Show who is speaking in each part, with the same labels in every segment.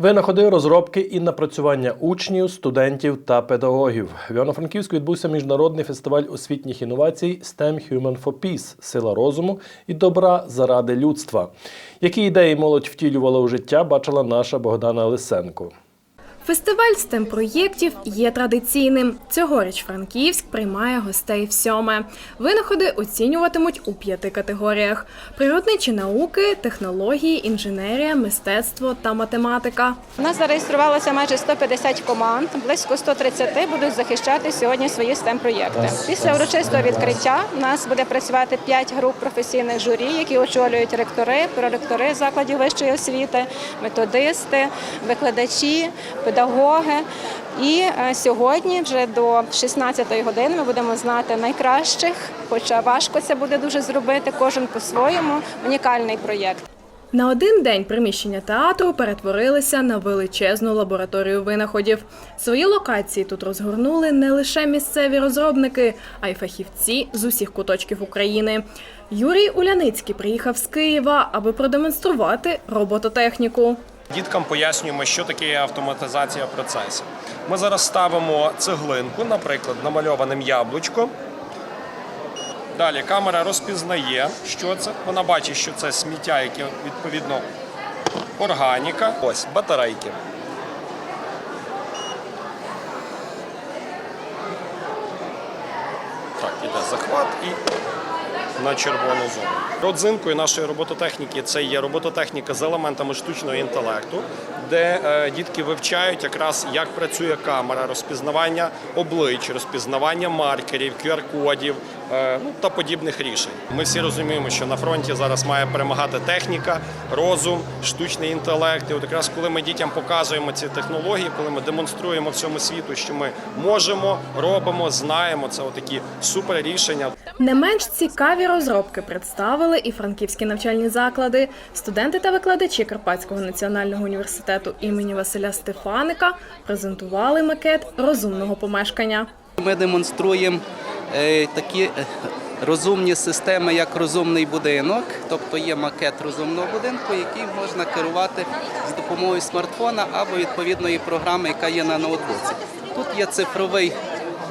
Speaker 1: Винаходи, розробки і напрацювання учнів, студентів та педагогів. В Івано-Франківську відбувся міжнародний фестиваль освітніх інновацій STEM Human for Peace – сила розуму і добра заради людства. Які ідеї молодь втілювала у життя, бачила наша Богдана Лисенко.
Speaker 2: Фестиваль stem проєктів є традиційним. Цьогоріч Франківськ приймає гостей всьоме. Винаходи оцінюватимуть у п'яти категоріях: природничі науки, технології, інженерія, мистецтво та математика.
Speaker 3: У нас зареєструвалося майже 150 команд, близько 130 будуть захищати сьогодні свої stem проєкти. Після урочистого відкриття у нас буде працювати 5 груп професійних журі, які очолюють ректори, проректори закладів вищої освіти, методисти, викладачі, педагоги. І е, сьогодні, вже до 16-ї години, ми будемо знати найкращих, хоча важко це буде дуже зробити, кожен по-своєму унікальний проєкт.
Speaker 2: На один день приміщення театру перетворилися на величезну лабораторію винаходів. Свої локації тут розгорнули не лише місцеві розробники, а й фахівці з усіх куточків України. Юрій Уляницький приїхав з Києва, аби продемонструвати робототехніку.
Speaker 4: Діткам пояснюємо, що таке автоматизація процесів. Ми зараз ставимо цеглинку, наприклад, намальованим яблучко. Далі камера розпізнає, що це. Вона бачить, що це сміття, яке відповідно органіка. Ось батарейки. Так, іде захват і на червону зону. Родзинкою нашої робототехніки це є робототехніка з елементами штучного інтелекту, де е, дітки вивчають якраз як працює камера, розпізнавання облич, розпізнавання маркерів, QR-кодів ну, та подібних рішень. Ми всі розуміємо, що на фронті зараз має перемагати техніка, розум, штучний інтелект. І от якраз коли ми дітям показуємо ці технології, коли ми демонструємо всьому світу, що ми можемо, робимо, знаємо, це отакі супер рішення.
Speaker 2: Не менш цікаві розробки представили і франківські навчальні заклади. Студенти та викладачі Карпатського національного університету імені Василя Стефаника презентували макет розумного помешкання.
Speaker 5: Ми демонструємо е, такі е, розумні системи, як розумний будинок, тобто є макет розумного будинку, який можна керувати з допомогою смартфона або відповідної програми, яка є на ноутбуці. Тут є цифровий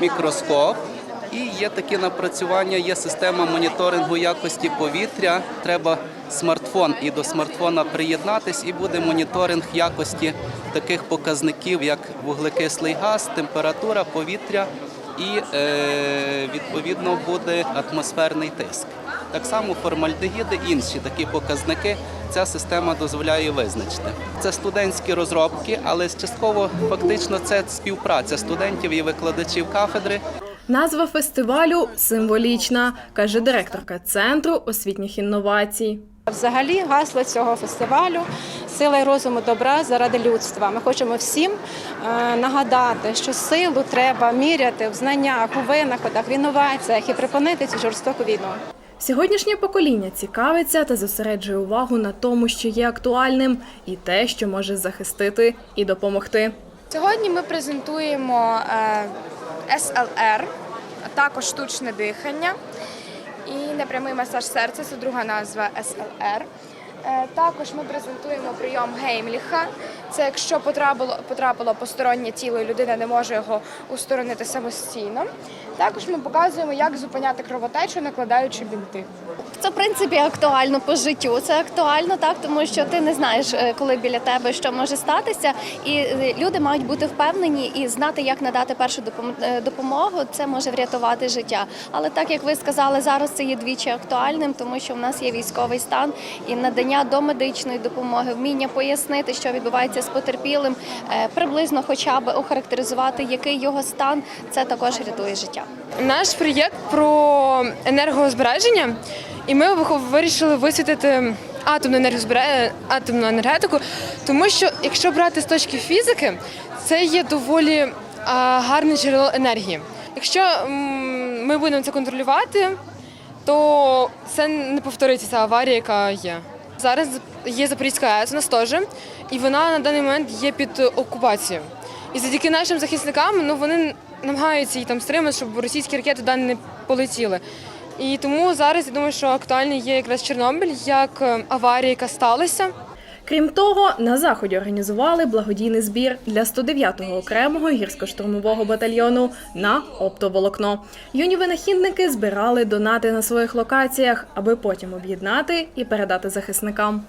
Speaker 5: мікроскоп. І є такі напрацювання, є система моніторингу якості повітря. Треба смартфон і до смартфона приєднатись, і буде моніторинг якості таких показників, як вуглекислий газ, температура повітря і е, відповідно буде атмосферний тиск. Так само формальдегіди, інші такі показники ця система дозволяє визначити. Це студентські розробки, але частково фактично це співпраця студентів і викладачів кафедри.
Speaker 2: Назва фестивалю символічна, каже директорка центру освітніх інновацій.
Speaker 3: Взагалі, гасло цього фестивалю сила і розуму добра заради людства. Ми хочемо всім е, нагадати, що силу треба міряти в знаннях, у винаходах, в інноваціях і припинити цю жорстоку війну.
Speaker 2: Сьогоднішнє покоління цікавиться та зосереджує увагу на тому, що є актуальним, і те, що може захистити і допомогти.
Speaker 6: Сьогодні ми презентуємо е, а також штучне дихання і непрямий масаж серця це друга назва SLR. Е, Також ми презентуємо прийом Геймліха. Це якщо потрапило, потрапило постороннє тіло і людина не може його усторонити самостійно. Також ми показуємо, як зупиняти кровотечу, накладаючи бінти.
Speaker 7: Це в принципі актуально по життю. Це актуально так, тому що ти не знаєш, е, коли біля тебе що може статися, і е, люди мають бути впевнені і знати, як надати першу е, допомогу. Це може врятувати життя. Але так як ви сказали, зараз це є двічі актуальним, тому що в нас є військовий стан і надання домедичної допомоги, вміння пояснити, що відбувається з потерпілим, е, приблизно, хоча б охарактеризувати, який його стан, це також рятує життя.
Speaker 6: Наш проєкт про енергозбереження, і ми вирішили висвітити атомну енергозбере- атомну енергетику, тому що якщо брати з точки фізики, це є доволі гарне джерело енергії. Якщо ми будемо це контролювати, то це не повториться ця аварія, яка є. Зараз є Запорізька АЕС, у нас теж, і вона на даний момент є під окупацією. І завдяки нашим захисникам ну, вони намагаються її там стримати, щоб російські ракети туди не полетіли. І тому зараз я думаю, що актуальний є якраз Чорнобиль як е, аварія, яка сталася.
Speaker 2: Крім того, на заході організували благодійний збір для 109-го окремого гірсько-штурмового батальйону на оптоволокно. Юні винахідники збирали донати на своїх локаціях, аби потім об'єднати і передати захисникам.